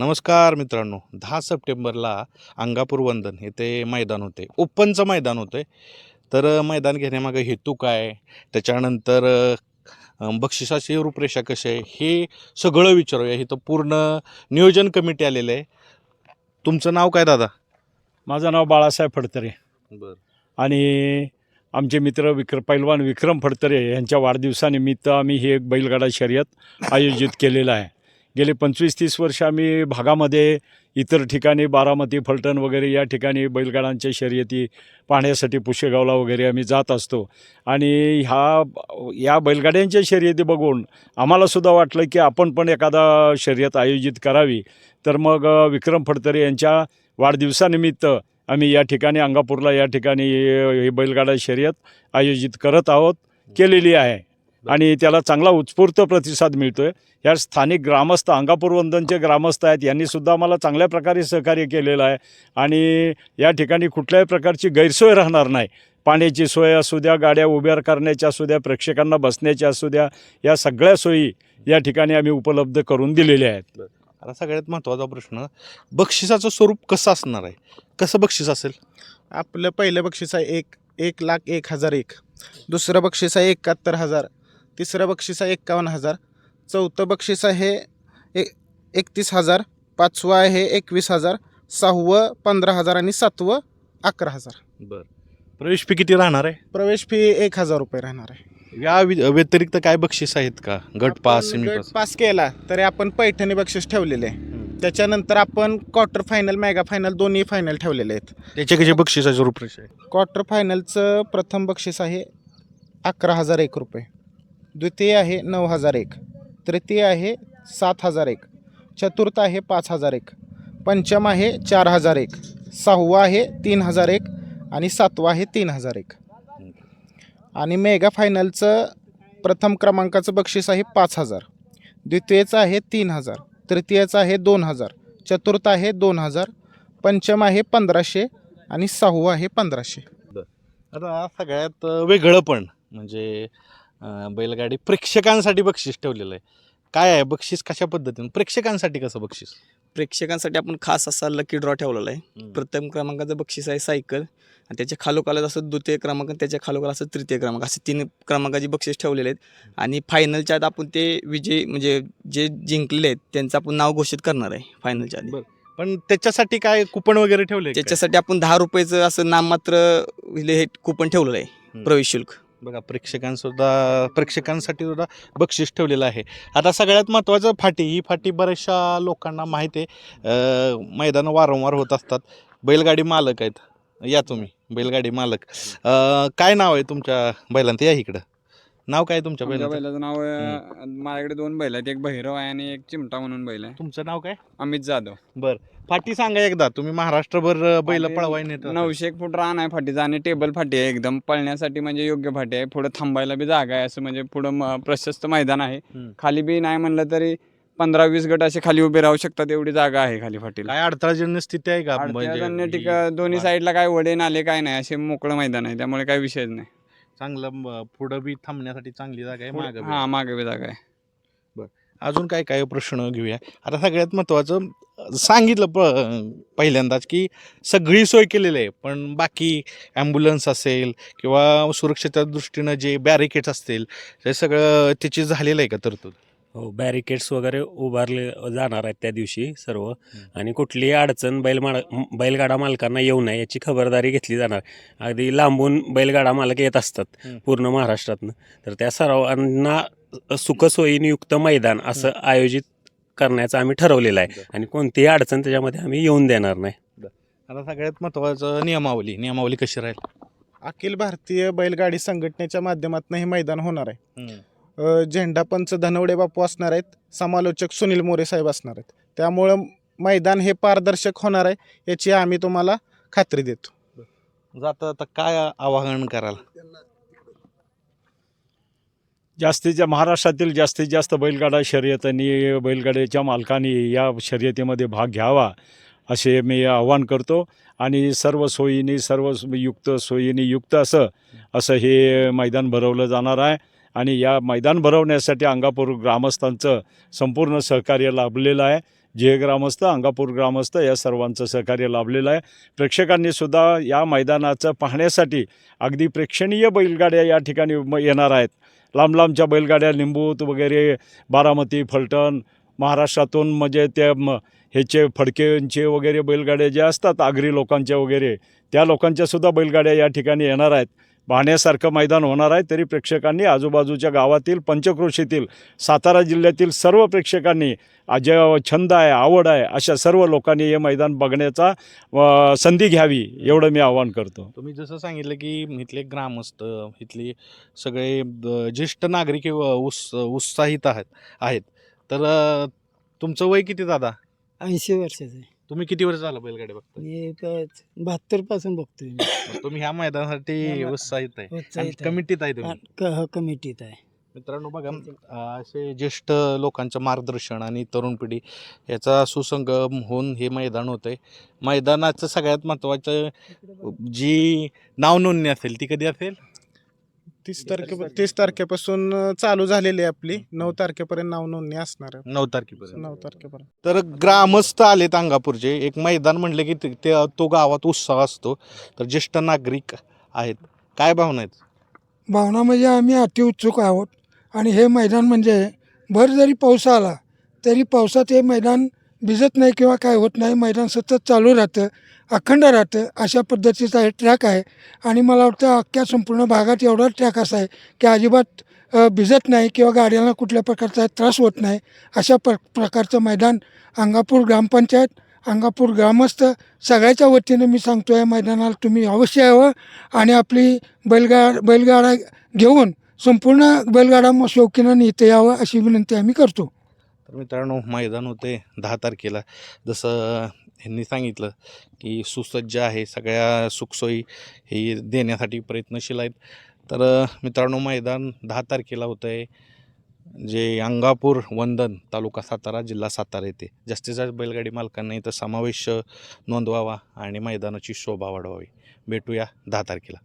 नमस्कार मित्रांनो. दहा सप्टेंबरला अंगापूर वंदन येथे मैदान होते. ओपनचं मैदान होते तर मैदान घेण्यामागे हेतू काय? त्याच्यानंतर बक्षिसाची रूपरेषा कशी आहे? हे सगळं विचारूया. इथं पूर्ण नियोजन कमिटी आलेलं आहे. तुमचं नाव काय दादा? माझं नाव बाळासाहेब फडतरे. बरं. आणि आमचे मित्र विक्र पैलवान विक्रम फडतरे यांच्या वाढदिवसानिमित्त आम्ही ही एक बैलगाडा शर्यत आयोजित केलेलं आहे. गेले पंचवीस तीस वर्ष आम्ही भागामध्ये इतर ठिकाणी बारामती फलटण वगैरे या ठिकाणी बैलगाडांच्या शर्यती पाहण्यासाठी पुशेगावला वगैरे आम्ही जात असतो. आणि ह्या या बैलगाड्यांच्या शर्यती बघून आम्हालासुद्धा वाटलं की आपण पण एखादा शर्यत आयोजित करावी. तर मग विक्रम फडतरे यांच्या वाढदिवसानिमित्त आम्ही या ठिकाणी अंगापूरला या ठिकाणी ही बैलगाडा शर्यत आयोजित करत आहोत केलेली आहे. आणि त्याला चांगला उत्स्फूर्त प्रतिसाद मिळतो आहे या स्थानिक ग्रामस्थ अंगापूर वंदनचे ग्रामस्थ आहेत. यांनीसुद्धा आम्हाला चांगल्या प्रकारे सहकार्य केलेलं आहे. आणि या ठिकाणी कुठल्याही प्रकारची गैरसोय राहणार नाही. पाण्याची सोय असू द्या गाड्या उभ्या करण्याच्या असू द्या प्रेक्षकांना बसण्याच्या असू द्या या सगळ्या सोयी या ठिकाणी आम्ही उपलब्ध करून दिलेल्या आहेत. आता सगळ्यात महत्त्वाचा प्रश्न बक्षिसाचं स्वरूप कसं असणार आहे? कसं बक्षीस असेल? आपलं पहिलं बक्षीस आहे एक एक लाख एक हजार एक. दुसरं बक्षीस आहे एकाहत्तर हजार. तिसरं बक्षीस आहे एक्कावन्न हजार. चौथं बक्षीस आहे ए एकतीस हजार. पाचवं आहे एकवीस हजार. सहावं पंधरा हजार आणि सातवं अकरा हजार. बरं. प्रवेश फी किती राहणार आहे? प्रवेश फी एक हजार रुपये राहणार आहे. या वि- व्यतिरिक्त काय बक्षीस आहेत का? गट पास आपण सेमी गट पास. पास केला तरी आपण पैठणी बक्षीस ठेवलेले आहे. त्याच्यानंतर आपण क्वार्टर फायनल मेगा फायनल दोन्ही फायनल ठेवलेले आहेत. त्याचे कसे बक्षिसाची रूपरेषा आहे क्वार्टर फायनलचं प्रथम बक्षीस आहे अकरा हजार एक रुपये. द्वितीय आहे नऊ हजार एक. तृतीय आहे सात हजार एक. चतुर्थ आहे पाच हजार एक. पंचम आहे चार हजार एक. सहावा आहे तीन हजार एक आणि सातवा आहे तीन हजार एक. आणि मेगा फायनलचं प्रथम क्रमांकाचं बक्षीस आहे पाच हजार. द्वितीयचं आहे तीन हजार. तृतीयचं आहे दोन हजार. चतुर्थ आहे दोन हजार. पंचम आहे पंधराशे आणि सहावा आहे पंधराशे. आता सगळ्यात वेगळं पण म्हणजे बैलगाडी प्रेक्षकांसाठी बक्षीस ठेवलेलं आहे. काय आहे? बक्षीस कशा पद्धतीने? प्रेक्षकांसाठी कसं बक्षीस? प्रेक्षकांसाठी आपण खास असा लकी ड्रॉ ठेवलेला आहे. प्रथम क्रमांकाचं बक्षीस आहे सायकल आणि त्याच्या खालोखाल असं द्वितीय क्रमांक आणि त्याच्या खालोखाल असं तृतीय क्रमांक असे तीन क्रमांकाचे बक्षीस ठेवलेले आहेत. आणि फायनलच्या आत आपण ते विजय म्हणजे जे जिंकलेले आहेत त्यांचं आपण नाव घोषित करणार आहे फायनलच्या आधी. पण त्याच्यासाठी काय कुपन वगैरे ठेवले त्याच्यासाठी आपण दहा रुपयाचं असं नाममात्र हे कुपन ठेवलेलं आहे. प्रवेश शुल्क. बघा प्रेक्षकांसुद्धा प्रेक्षकांसाठी सुद्धा बक्षीस ठेवलेलं आहे. आता सगळ्यात महत्त्वाचं फाटी. ही फाटी बऱ्याचशा लोकांना माहीत आहे. मैदानं वारंवार होत असतात. बैलगाडी मालक आहेत. या तुम्ही बैलगाडी मालक. काय नाव आहे तुमच्या बैलांचं? या इकडं. नाव काय तुमच्या आमच्या बैलांचं? बैलाचं नाव अं, माझ्याकडे दोन बैल आहेत. एक भैरव आहे आणि एक चिमटा म्हणून बैल आहे. तुमचं नाव काय? अमित जाधव. फाटी सांगा एकदा. तुम्ही महाराष्ट्रभर बैल पळवाय नेत. नऊशे एक फूट रान आहे फाटीचा आणि टेबल फाटी आहे एकदम. पळण्यासाठी म्हणजे योग्य फाटी आहे. पुढं थांबायला बी जागा आहे असं म्हणजे पुढं म- प्रशस्त मैदान आहे. हम्म. खाली बी नाही म्हणलं तरी पंधरा वीस गट असे खाली उभे राहू शकतात एवढी जागा आहे खाली फाटीला. काय अडथळाजन्य स्थिती आहे का? म्हणजे ठिका दोन्ही वा- साईडला काय वडे नाले काय नाही. असे मोकळं मैदान आहे. त्यामुळे काही विषयच नाही. चांगलं पुढं बी थांबण्यासाठी चांगली जागा आहे मागं बी. हा मागे बी जागा आहे. अजून काय काय प्रश्न घेऊया? आता सगळ्यात महत्त्वाचं अं, सांगितलं प पहिल्यांदाच की सगळी सोय केलेली आहे पण बाकी ॲम्ब्युलन्स असेल किंवा सुरक्षेच्या दृष्टीनं जे बॅरिकेड्स असतील ते सगळं त्याची झालेलं आहे का तरतूद? हो बॅरिकेड्स वगैरे उभारले जाणार आहेत त्या दिवशी सर्व. आणि कुठलीही अडचण बैल माल बैलगाडा मालकांना येऊ नये याची खबरदारी घेतली जाणार. अगदी लांबून बैलगाडा मालक येत असतात हं. पूर्ण महाराष्ट्रातनं. तर त्या सर्वांना सुखसोयीनियुक्त मैदान असं आयोजित करण्याचं आम्ही ठरवलेलं आहे. आणि कोणतीही अडचण त्याच्यामध्ये आम्ही येऊन देणार नाही. आता सगळ्यात महत्त्वाचं नियमावली. नियमावली कशी राहील? अखिल भारतीय बैलगाडी संघटनेच्या माध्यमातून हे मैदान होणार आहे. अ, झेंडापंच धनवडे बापू असणार आहेत. समालोचक सुनील मोरे साहेब असणार आहेत. त्यामुळं मैदान हे पारदर्शक होणार आहे याची आम्ही तुम्हाला खात्री देतो. जाता आता काय आवाहन कराल? जास्तीत महाराष्ट्रातील जास्तीत जास्त बैलगाडा शर्यतांनी बैलगाड्याच्या मालकांनी या शर्यतीमध्ये भाग घ्यावा असे मी आवाहन करतो. आणि सर्व सोयीनी सर्व युक्त सोयीनी युक्त असं असं हे मैदान भरवलं जाणार आहे. आणि या मैदान भरवण्यासाठी अंगापूर ग्रामस्थांचं संपूर्ण सहकार्य लाभलेलं आहे. जे ग्रामस्थ अंगापूर ग्रामस्थ या सर्वांचं सहकार्य लाभलेलं आहे. प्रेक्षकांनी सुद्धा या मैदानाचं पाहण्यासाठी अगदी प्रेक्षणीय बैलगाड्या या ठिकाणी म येणार आहेत. लांब लांबच्या बैलगाड्या लिंबूत वगैरे बारामती फलटण महाराष्ट्रातून म्हणजे त्या म ह्याचे फडकेंचे वगैरे बैलगाड्या ज्या असतात आगरी लोकांच्या वगैरे त्या लोकांच्यासुद्धा बैलगाड्या या ठिकाणी येणार आहेत. पाहण्यासारखं मैदान होणार आहे. तरी प्रेक्षकांनी आजूबाजूच्या गावातील पंचक्रोशीतील सातारा जिल्ह्यातील सर्व प्रेक्षकांनी जे छंद आहे आवड आहे अशा सर्व लोकांनी हे मैदान बघण्याचा संधी घ्यावी एवढं मी आवाहन करतो. तुम्ही जसं सांगितलं की इथले ग्रामस्थ इथले सगळे ज्येष्ठ नागरिक हे व- उस उत्साहित आहेत आहेत. तर तुमचं वय किती दादा? ऐंशी वर्षाचं आहे. तुम्ही किती वर्ष झालं बैलगाडी बघता मी एक बहात्तरपासून बघतोय मी. मग तुम्ही ह्या मैदानासाठी उत्साहित आहे. उत्साहित आहे. कमिटीत आहे तुम्ही. क- ह, कमिटीत आहे. मित्रांनो बघा अ, असे ज्येष्ठ लोकांचं मार्गदर्शन आणि तरुण पिढी याचा सुसंगम होऊन हे मैदान होतंय. मैदानाचं सगळ्यात महत्त्वाचं जी नावनोंदणी असेल ती कधी असेल? तीस तारखे तीस तारखेपासून. चालू झालेली आहे आपली. नऊ तारखेपर्यंत नाव नोंदणी असणार आहे. नऊ तारखेपर्यंत. नऊ तारखेपर्यंत. तर ग्रामस्थ आलेत अंगापूरचे. एक मैदान म्हणले की ते- ते तो गावात उत्साह असतो. तर ज्येष्ठ नागरिक आहेत. काय भावना आहेत? भावना म्हणजे आम्ही अति उत्सुक आहोत. आणि हे मैदान म्हणजे भर जरी पाऊस आला तरी पावसात हे मैदान भिजत नाही किंवा काय होत नाही मैदान सतत चालू राहतं अखंड राहतं अशा पद्धतीचा हे ट्रॅक आहे. आणि मला वाटतं अख्ख्या संपूर्ण भागात एवढा ट्रॅक असा आहे की अजिबात भिजत नाही किंवा गाड्यांना कुठल्या प्रकारचा त्रास होत नाही. अशा प्र प्रकारचं मैदान अंगापूर ग्रामपंचायत अंगापूर ग्रामस्थ सगळ्याच्या वतीनं मी सांगतो या मैदानाला तुम्ही अवश्य यावं. आणि आपली बैलगा बैलगाडा घेऊन संपूर्ण बैलगाडा म- शौकीनाने इथे यावं अशी विनंती आम्ही करतो. तर मित्रांनो मैदान होते दहा तारखेला. जसं ह्यांनी सांगितलं की सुसज्ज आहे सगळ्या सुखसोयी हे देण्यासाठी प्रयत्नशील आहेत. तर मित्रांनो मैदान दहा तारखेला होतं आहे जे अंगापूर वंदन तालुका सातारा जिल्हा सातारा येथे. जास्तीत जास्त बैलगाडी मालकांना इथं समावेश नोंदवावा आणि मैदानाची शोभा वाढवावी. भेटूया दहा तारखेला.